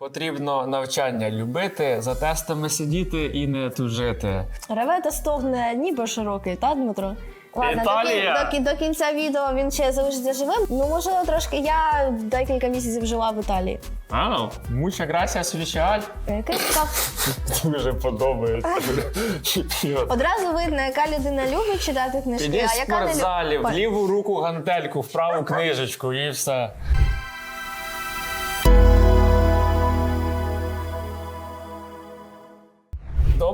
Потрібно навчання любити, за тестами сидіти і не тужити. Реве та стогне ніби широкий, та Дмитро? Ладно, до, Італія! кін- до, кін- до кінця відео він ще залишиться живим. Ну, можливо, трошки я декілька місяців жила в Італії. А, муша грація. Який так. Дуже подобається. Одразу видно, яка людина любить читати книжки, Іди в а яка не спортзалі, в любить. ліву руку гантельку, в праву книжечку і все.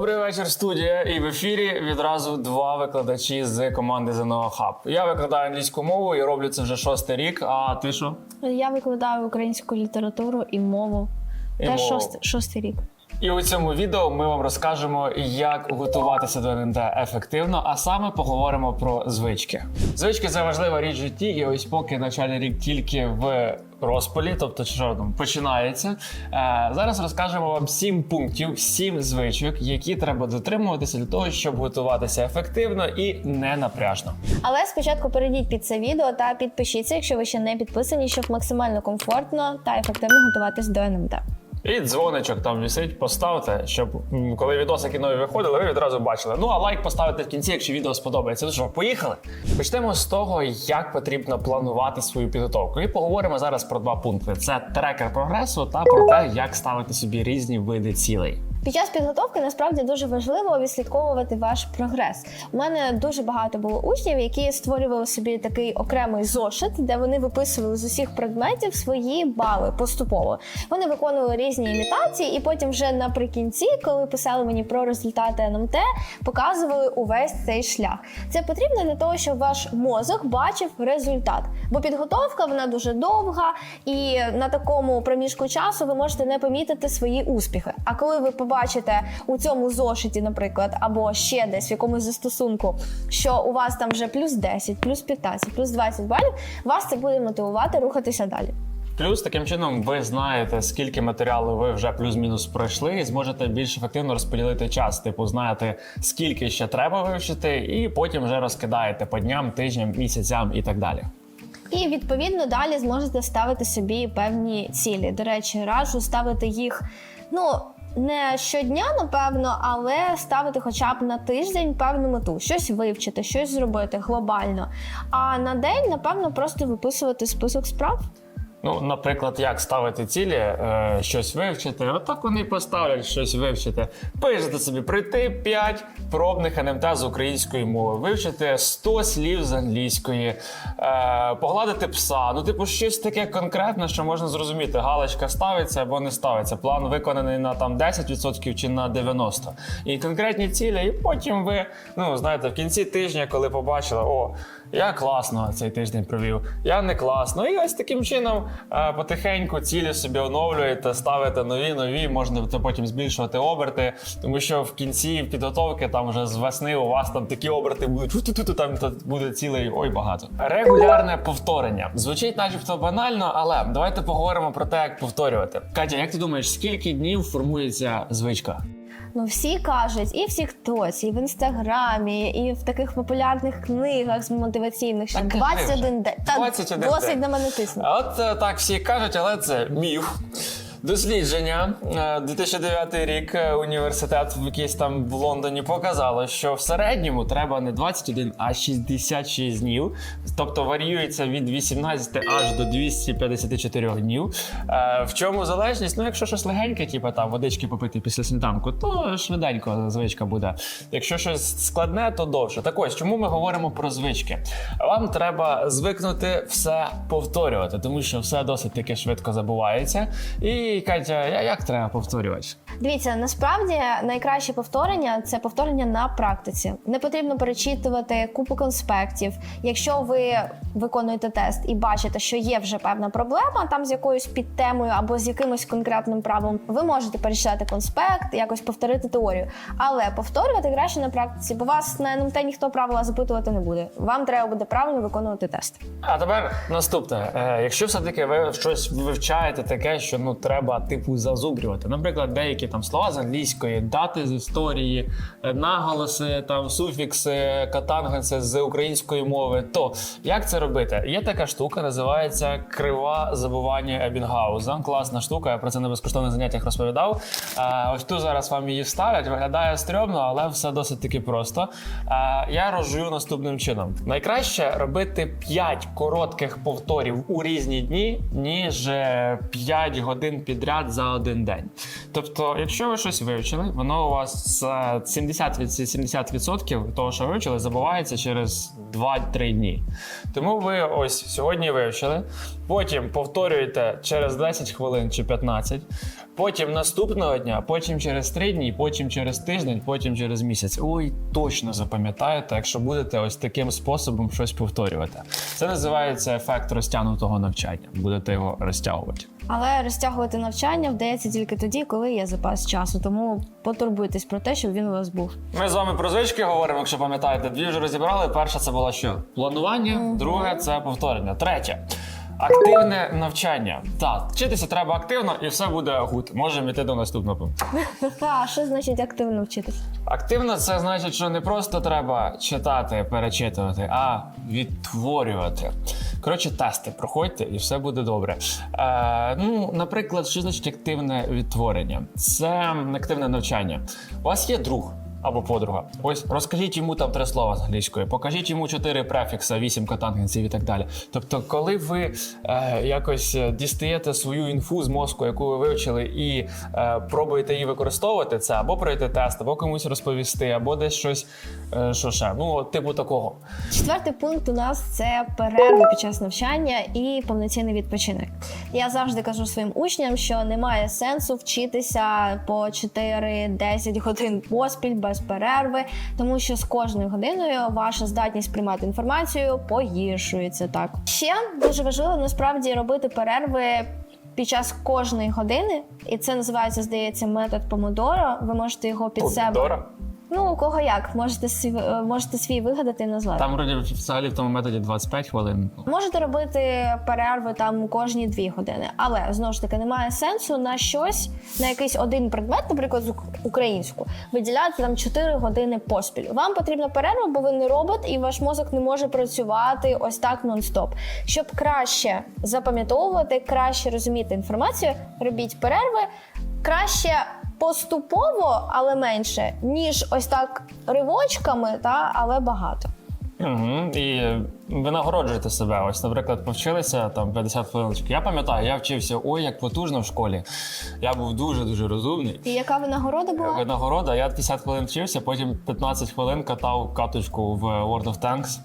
Добрий вечір, студія. І в ефірі відразу два викладачі з команди ЗНО Хаб. Я викладаю англійську мову і роблю це вже шостий рік. А ти що? Я викладаю українську літературу і мову. І Теж мову. шостий, шостий рік. І у цьому відео ми вам розкажемо, як готуватися до НМТ ефективно, а саме поговоримо про звички. Звички це важлива річ в житті, і ось поки навчальний рік тільки в розпалі, тобто що там починається. Е, зараз розкажемо вам сім пунктів, сім звичок, які треба дотримуватися для того, щоб готуватися ефективно і не напряжно. Але спочатку перейдіть під це відео та підпишіться, якщо ви ще не підписані, щоб максимально комфортно та ефективно готуватись до НМТ. І дзвоничок там вісить, поставте, щоб коли відосики нові виходили, ви відразу бачили. Ну а лайк поставити в кінці, якщо відео сподобається. Ну що, поїхали? Почнемо з того, як потрібно планувати свою підготовку. І поговоримо зараз про два пункти: це трекер прогресу та про те, як ставити собі різні види цілей. Під час підготовки насправді дуже важливо відслідковувати ваш прогрес. У мене дуже багато було учнів, які створювали собі такий окремий зошит, де вони виписували з усіх предметів свої бали поступово. Вони виконували різні імітації, і потім вже наприкінці, коли писали мені про результати НМТ, показували увесь цей шлях. Це потрібно для того, щоб ваш мозок бачив результат. Бо підготовка вона дуже довга, і на такому проміжку часу ви можете не помітити свої успіхи. А коли ви побачите у цьому зошиті, наприклад, або ще десь в якомусь застосунку, що у вас там вже плюс 10, плюс 15, плюс 20 балів, вас це буде мотивувати рухатися далі. Плюс таким чином ви знаєте, скільки матеріалу ви вже плюс-мінус пройшли, і зможете більш ефективно розподілити час. Типу, знаєте, скільки ще треба вивчити, і потім вже розкидаєте по дням, тижням, місяцям і так далі. І відповідно далі зможете ставити собі певні цілі. До речі, раджу ставити їх, ну. Не щодня, напевно, але ставити хоча б на тиждень певну мету, щось вивчити, щось зробити глобально. А на день, напевно, просто виписувати список справ. Ну, наприклад, як ставити цілі, е, щось вивчити. Отак вони поставлять щось вивчити. Пишете собі прийти 5 пробних НМТ з української мови, вивчити 100 слів з англійської, е, погладити пса. Ну, типу, щось таке конкретне, що можна зрозуміти. Галочка ставиться або не ставиться. План виконаний на там 10% чи на 90%. І конкретні цілі, і потім ви, ну знаєте, в кінці тижня, коли побачили, о. Я класно цей тиждень провів, я не класно. І ось таким чином е, потихеньку цілі собі оновлюєте, ставите нові, нові, можна потім збільшувати оберти, тому що в кінці підготовки там вже з весни у вас там такі оберти будуть, там буде цілий ой багато. Регулярне повторення. Звучить начебто банально, але давайте поговоримо про те, як повторювати. Катя, як ти думаєш, скільки днів формується звичка? Ну, всі кажуть, і в Тіктоці, і в інстаграмі, і в таких популярних книгах з мотиваційних, що Так кажи 21 день. Та 21 досить на мене тисне. От е, так всі кажуть, але це міф. Дослідження е, 2009 рік е, університет в якийсь там в Лондоні показало, що в середньому треба не 21, а 66 днів. Тобто варіюється від 18 аж до 254 днів. Е, В чому залежність? Ну, якщо щось легеньке, типу там водички попити після сніданку, то швиденько звичка буде. Якщо щось складне, то довше. Так ось, чому ми говоримо про звички? Вам треба звикнути все повторювати, тому що все досить таки швидко забувається. І Катя, як треба повторювати? Дивіться, насправді найкраще повторення це повторення на практиці. Не потрібно перечитувати купу конспектів. Якщо ви виконуєте тест і бачите, що є вже певна проблема там з якоюсь підтемою або з якимось конкретним правилом, ви можете перечитати конспект, якось повторити теорію. Але повторювати краще на практиці, бо вас на НМТ ніхто правила запитувати не буде. Вам треба буде правильно виконувати тест. А тепер наступне. Е, якщо все-таки ви щось вивчаєте таке, що ну треба треба типу зазубрювати. Наприклад, деякі там слова з англійської, дати з історії, е, наголоси, там суфікси, катангенси з української мови. То як це робити? Є така штука, називається крива забування Ебінгауза. Класна штука, я про це на безкоштовних заняттях розповідав. Е, ось тут зараз вам її вставлять. Виглядає стрьомно, але все досить таки просто. Е, я розжую наступним чином: найкраще робити 5 коротких повторів у різні дні, ніж 5 годин підряд за один день. Тобто, якщо ви щось вивчили, воно у вас е, 70 від 70% того, що вивчили, забувається через 2-3 дні. Тому ви ось сьогодні вивчили, потім повторюєте через 10 хвилин чи 15, потім наступного дня, потім через 3 дні, потім через тиждень, потім через місяць. Ой, точно запам'ятаєте, якщо будете ось таким способом щось повторювати. Це називається ефект розтягнутого навчання. Будете його розтягувати. Але розтягувати навчання вдається тільки тоді, коли є запас часу. Тому потурбуйтесь про те, щоб він у вас був. Ми з вами про звички говоримо, якщо пам'ятаєте. Дві вже розібрали. Перша це була що? Планування, друге це повторення. Третє. Активне навчання. Так, вчитися треба активно і все буде гуд. Можемо йти до наступного пункту. А що значить активно вчитись? Активно це значить, що не просто треба читати, перечитувати, а відтворювати. Коротше, тести проходьте і все буде добре. Е, ну, наприклад, що значить активне відтворення? Це активне навчання. У вас є друг. Або подруга. Ось розкажіть йому там три слова з англійської, покажіть йому чотири префікса, вісім катангенсів і так далі. Тобто, коли ви е, якось е, дістаєте свою інфу з мозку, яку ви вивчили, і е, пробуєте її використовувати, це або пройти тест, або комусь розповісти, або десь щось, е, що ще. Ну, типу такого. Четвертий пункт у нас це перерви під час навчання і повноцінний відпочинок. Я завжди кажу своїм учням, що немає сенсу вчитися по 4-10 годин поспіль без перерви, тому що з кожною годиною ваша здатність приймати інформацію погіршується. Так ще дуже важливо насправді робити перерви. Під час кожної години, і це називається, здається, метод помодоро. Ви можете його під себе. Ну у кого як можете свій, е, можете свій вигадати і назвати. Там вроді взагалі в тому методі 25 хвилин. Можете робити перерви там кожні дві години, але знову ж таки немає сенсу на щось, на якийсь один предмет, наприклад, з українську, виділяти там 4 години поспіль. Вам потрібна перерва, бо ви не робот, і ваш мозок не може працювати ось так нон-стоп. Щоб краще запам'ятовувати, краще розуміти інформацію, робіть перерви. Краще поступово, але менше, ніж ось так ривочками, та але багато. Угу. І е, ви нагороджуєте себе. Ось, наприклад, повчилися там 50 хвилин. Я пам'ятаю, я вчився ой, як потужно в школі. Я був дуже дуже розумний. І яка винагорода була? Винагорода, я 50 хвилин вчився, потім 15 хвилин катав каточку в World of Tanks.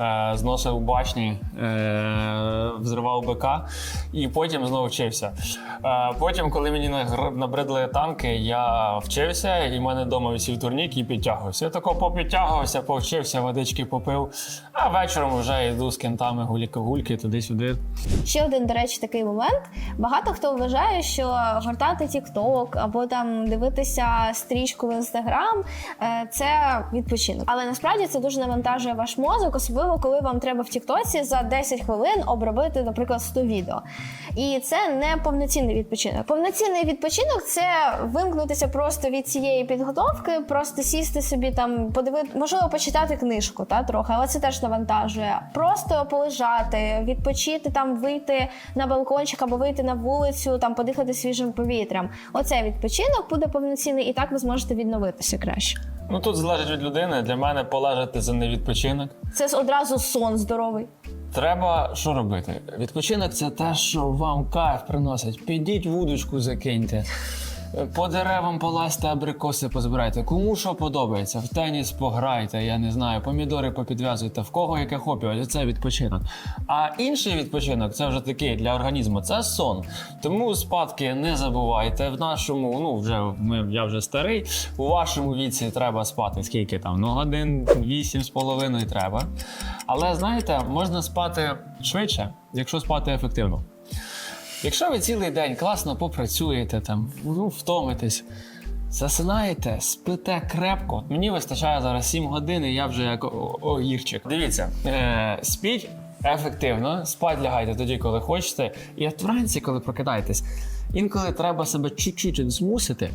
Е, Зносив башні, е, взривав БК і потім знову вчився. Е, Потім, коли мені набридли танки, я вчився, і в мене вдома висів турнік і підтягувався. Я тако попідтягувався, повчився, водички попив, а вечором вже йду з кентами гульки-гульки туди-сюди. Ще один, до речі, такий момент. Багато хто вважає, що гортати TikTok або там дивитися стрічку в е, – це відпочинок. Але насправді це дуже навантажує ваш мозок, особливо коли вам треба в Тіктоці за 10 хвилин обробити, наприклад, 100 відео. І це не повноцінний відпочинок. Повноцінний відпочинок це вимкнутися просто від цієї підготовки, просто сісти собі там, подивити, можливо, почитати книжку, та трохи, але це теж навантажує. Просто полежати, відпочити там, вийти на балкончик або вийти на вулицю, там подихати свіжим повітрям. Оце відпочинок буде повноцінний, і так ви зможете відновитися краще. Ну тут залежить від людини. Для мене полежати це не відпочинок. Це одразу сон здоровий. Треба що робити? Відпочинок це те, що вам кайф приносить. Підіть вудочку закиньте. По деревам полазьте, абрикоси позбирайте. Кому що подобається, в теніс пограйте, я не знаю, помідори попідв'язуйте, в кого яке хобі, ось це відпочинок. А інший відпочинок це вже такий для організму, це сон. Тому спадки не забувайте. В нашому, ну вже ми, я вже старий. У вашому віці треба спати скільки там? Ну, годин вісім з половиною треба. Але знаєте, можна спати швидше, якщо спати ефективно. Якщо ви цілий день класно попрацюєте, там, ну, втомитесь, засинаєте, спите крепко. Мені вистачає зараз 7 годин, і я вже як огірчик. Дивіться, е, спіть ефективно, спать лягайте тоді, коли хочете. І от вранці, коли прокидаєтесь, Інколи треба себе чуть-чуть змусити,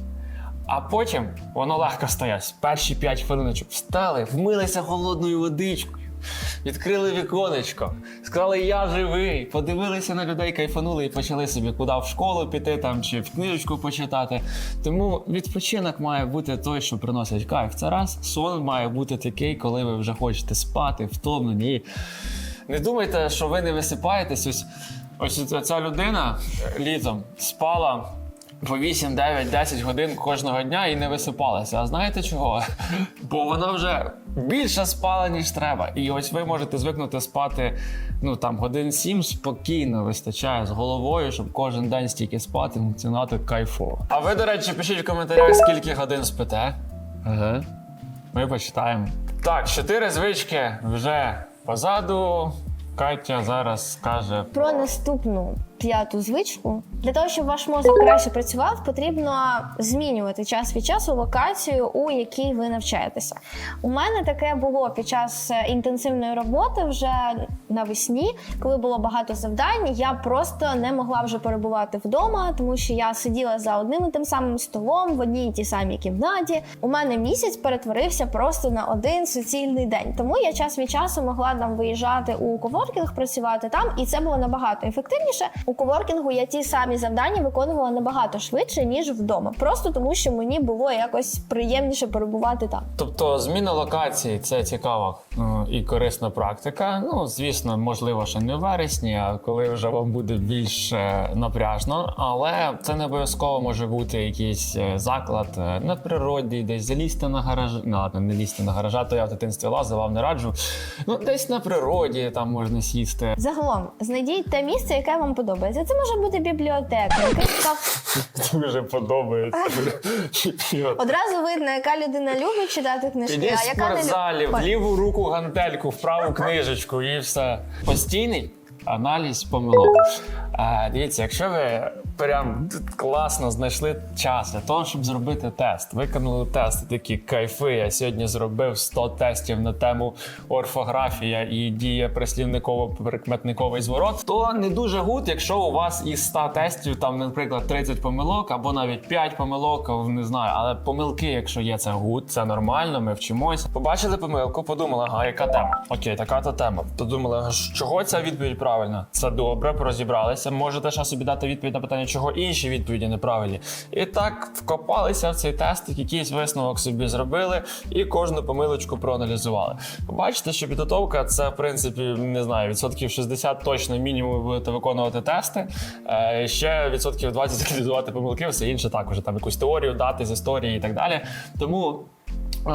а потім воно легко стає. Перші 5 хвилиночок встали, вмилися холодною водичкою. Відкрили віконечко, сказали я живий, подивилися на людей, кайфанули і почали собі куди в школу піти там чи в книжечку почитати. Тому відпочинок має бути той, що приносить кайф. Це раз сон має бути такий, коли ви вже хочете спати, втомлені. Не думайте, що ви не висипаєтесь. Ось, ось ця- людина е, літом спала. По 8, 9, 10 годин кожного дня і не висипалася. А знаєте чого? Бо вона вже більше спала, ніж треба. І ось ви можете звикнути спати ну там годин 7 спокійно вистачає з головою, щоб кожен день стільки спати, функціонувати кайфово. А ви, до речі, пишіть в коментарях, скільки годин спите. Ага. Ми почитаємо. Так, чотири звички вже позаду. Катя зараз скаже Про наступну п'яту звичку для того, щоб ваш мозок краще працював, потрібно змінювати час від часу локацію, у якій ви навчаєтеся. У мене таке було під час е, інтенсивної роботи вже навесні, коли було багато завдань. Я просто не могла вже перебувати вдома, тому що я сиділа за одним і тим самим столом в одній і тій самій кімнаті. У мене місяць перетворився просто на один суцільний день. Тому я час від часу могла там виїжджати у коворкінг, працювати там, і це було набагато ефективніше. У коворкінгу я ті самі завдання виконувала набагато швидше ніж вдома, просто тому що мені було якось приємніше перебувати там. Тобто зміна локації це цікава е, і корисна практика. Ну, звісно, можливо, ще не в вересні, а коли вже вам буде більш напряжно. Але це не обов'язково може бути якийсь е, заклад е, на природі, десь залізти на гараж. Ну, ладно, не лізти на гаража, то я в дитинстві лазив, вам не раджу. Ну, десь на природі там можна сісти. Загалом знайдіть те місце, яке вам подобається. Це може бути бібліотека, якийсь кафе. Дуже подобається. Одразу видно, яка людина любить читати книжки, Іди в а яка не спортзалі, в любить. ліву руку гантельку, в праву книжечку і все. Постійний аналіз помилок. А, дивіться, якщо ви прям класно знайшли час для того, щоб зробити тест, виконали тест, такі кайфи. Я сьогодні зробив 100 тестів на тему орфографія і діє прислівниково-прикметниковий зворот, то не дуже гуд, якщо у вас із 100 тестів, там, наприклад, 30 помилок або навіть 5 помилок, не знаю, але помилки, якщо є, це гуд, це нормально, ми вчимось. Побачили помилку, подумали, ага, яка тема? Окей, така то тема. Подумали, чого ця відповідь правильна? Це добре, розібралися. Можете ще собі дати відповідь на питання, чого інші відповіді неправильні. І так вкопалися в цей тест, якийсь висновок собі зробили, і кожну помилочку проаналізували. Побачите, що підготовка це, в принципі, не знаю, відсотків 60 точно мінімум будете виконувати тести. Е, ще відсотків 20 аналізувати помилки, все інше також там якусь теорію дати з історії і так далі. Тому е,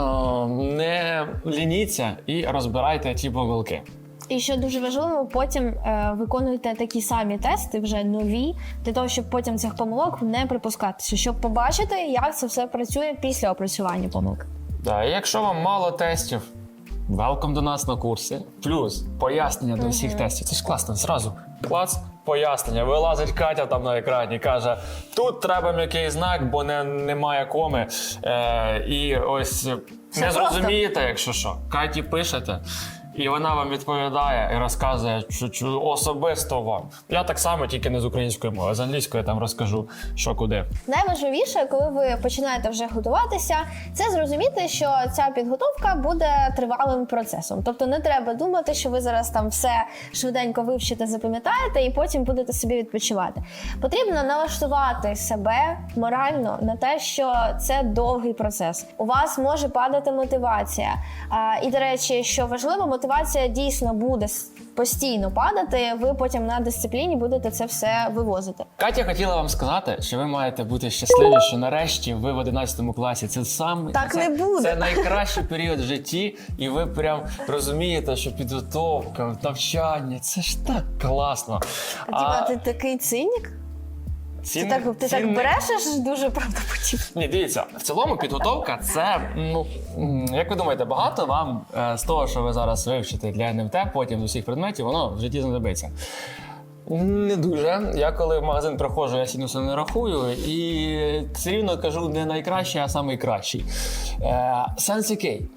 не лініться і розбирайте ті помилки. І що дуже важливо, потім е, виконуйте такі самі тести, вже нові, для того, щоб потім цих помилок не припускатися, щоб побачити, як це все працює після опрацювання помилок. Да, і якщо вам мало тестів, велком до нас на курсі. Плюс пояснення до всіх тестів. Це ж класно. Зразу клац, пояснення. Вилазить Катя там на екрані, каже: тут треба м'який знак, бо не, немає коми. Е, і ось не просто. зрозумієте, якщо що. Каті пишете. І вона вам відповідає і розказує особисто вам. Я так само, тільки не з української мови, а з англійської там розкажу, що куди. Найважливіше, коли ви починаєте вже готуватися, це зрозуміти, що ця підготовка буде тривалим процесом. Тобто не треба думати, що ви зараз там все швиденько вивчите, запам'ятаєте і потім будете собі відпочивати. Потрібно налаштувати себе морально на те, що це довгий процес. У вас може падати мотивація. І, до речі, що важливо, мотивація дійсно буде постійно падати. Ви потім на дисципліні будете це все вивозити. Катя хотіла вам сказати, що ви маєте бути щасливі, що нарешті ви в 11 класі. Це саме Так це, не буде. Це найкращий період в житті, і ви прям розумієте, що підготовка, навчання це ж так класно. Діма, ти такий цинік? Ти цін- так, ти так цінник- брешеш дуже правдоподібно. Ні, дивіться, в цілому підготовка це, ну м, як ви думаєте, багато вам е, з того, що ви зараз вивчите для НМТ, потім з усіх предметів, воно в житті знадобиться. Не дуже. Я коли в магазин приходжу, я сінуси не рахую і все рівно кажу не найкращий, а найкращий. Е, сенс який?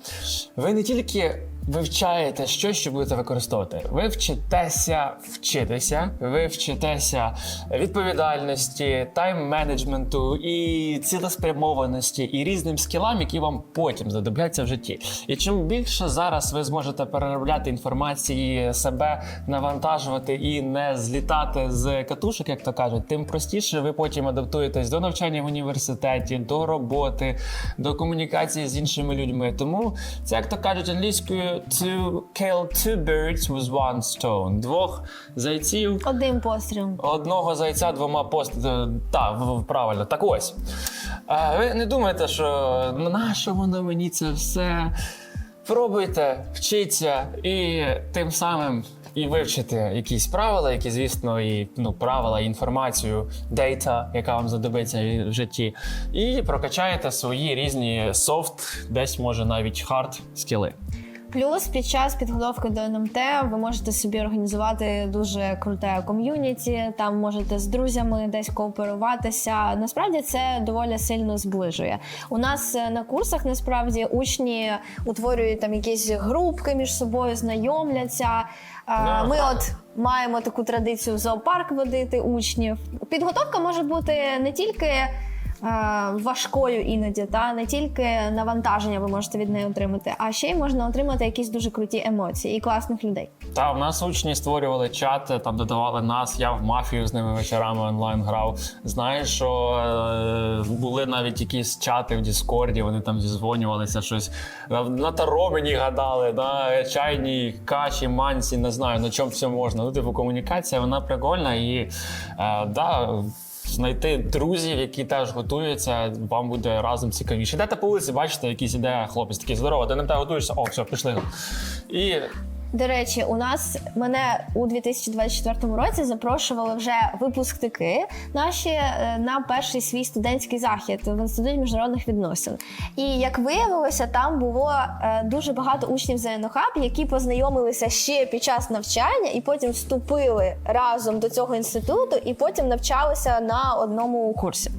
Ви не тільки вивчаєте щось, що будете використовувати. Ви вчитеся вчитися, ви вчитеся відповідальності, тайм-менеджменту і цілеспрямованості, і різним скілам, які вам потім знадобляться в житті. І чим більше зараз ви зможете переробляти інформації, себе навантажувати і не злітати з катушок, як то кажуть, тим простіше ви потім адаптуєтесь до навчання в університеті, до роботи, до комунікації з іншими людьми. Тому це, як то кажуть англійською, to kill two birds with one stone. Двох зайців Одним пострілом. Одного зайця двома пост. Так, правильно. Так ось. А ви не думаєте, що «Ну, на що воно мені це все? Пробуйте, вчіться і тим самим і вивчите якісь правила, які, звісно, і ну, правила, і інформацію, дейта, яка вам знадобиться в житті, і прокачаєте свої різні софт, десь може навіть хард скіли. Плюс під час підготовки до НМТ ви можете собі організувати дуже круте ком'юніті. Там можете з друзями десь кооперуватися. Насправді це доволі сильно зближує. У нас е, на курсах насправді учні утворюють там якісь групки між собою, знайомляться. Ми от маємо таку традицію в зоопарк водити учнів. Підготовка може бути не тільки е, важкою іноді, та не тільки навантаження ви можете від неї отримати, а ще й можна отримати якісь дуже круті емоції і класних людей. Та в нас учні створювали чати, там додавали нас. Я в мафію з ними вечорами онлайн грав. Знаєш, що е, були навіть якісь чати в Діскорді, вони там зізвонювалися щось на, на таро мені гадали, на чайній каші, манці, не знаю на чому все можна. Ну, типу, комунікація вона прикольна і е, да. Знайти друзів, які теж готуються, вам буде разом цікавіше. Йдете по вулиці, бачите, якийсь іде хлопець такий здорово, ти не те готуєшся, о, все, пішли. І До речі, у нас мене у 2024 році запрошували вже випускники наші е, на перший свій студентський захід в інституті міжнародних відносин. І як виявилося, там було е, дуже багато учнів ЗНОХАБ, які познайомилися ще під час навчання і потім вступили разом до цього інституту, і потім навчалися на одному курсі.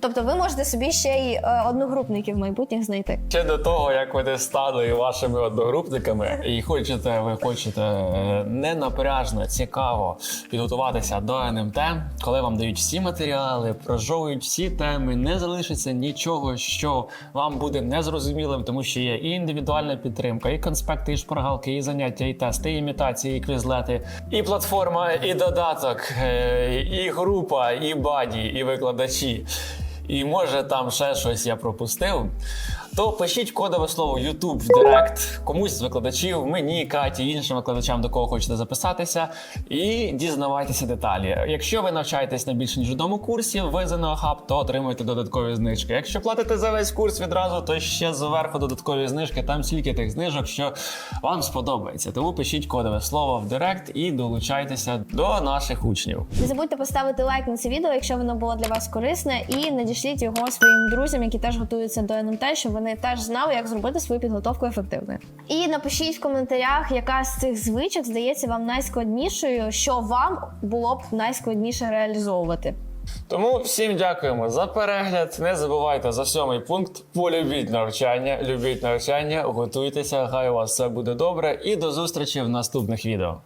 Тобто, ви можете собі ще й е, одногрупників майбутніх знайти. Ще до того, як ви стали вашими одногрупниками, і хочете, ви хочете е, ненапряжно, цікаво підготуватися до НМТ, коли вам дають всі матеріали, прожовують всі теми, не залишиться нічого, що вам буде незрозумілим, тому що є і індивідуальна підтримка, і конспекти, і шпаргалки, і заняття, і тести, і імітації, і квізлети, і платформа, і додаток, е, і група, і баді, і викладачі і може там ще щось я пропустив, то пишіть кодове слово YouTube в Директ комусь з викладачів, мені, Каті, іншим викладачам, до кого хочете записатися, і дізнавайтеся деталі. Якщо ви навчаєтесь на більше ніж одному курсі в ЗНО Хаб, то отримуєте додаткові знижки. Якщо платите за весь курс відразу, то ще зверху додаткові знижки. Там стільки тих знижок, що вам сподобається. Тому пишіть кодове слово в Директ і долучайтеся до наших учнів. Не забудьте поставити лайк на це відео, якщо воно було для вас корисне, і надішліть його своїм друзям, які теж готуються до НМТ, щоб вони теж знали, як зробити свою підготовку ефективною. І напишіть в коментарях, яка з цих звичок здається вам найскладнішою, що вам було б найскладніше реалізовувати. Тому всім дякуємо за перегляд. Не забувайте за сьомий пункт. Полюбіть навчання, любіть навчання, готуйтеся, хай у вас все буде добре. І до зустрічі в наступних відео.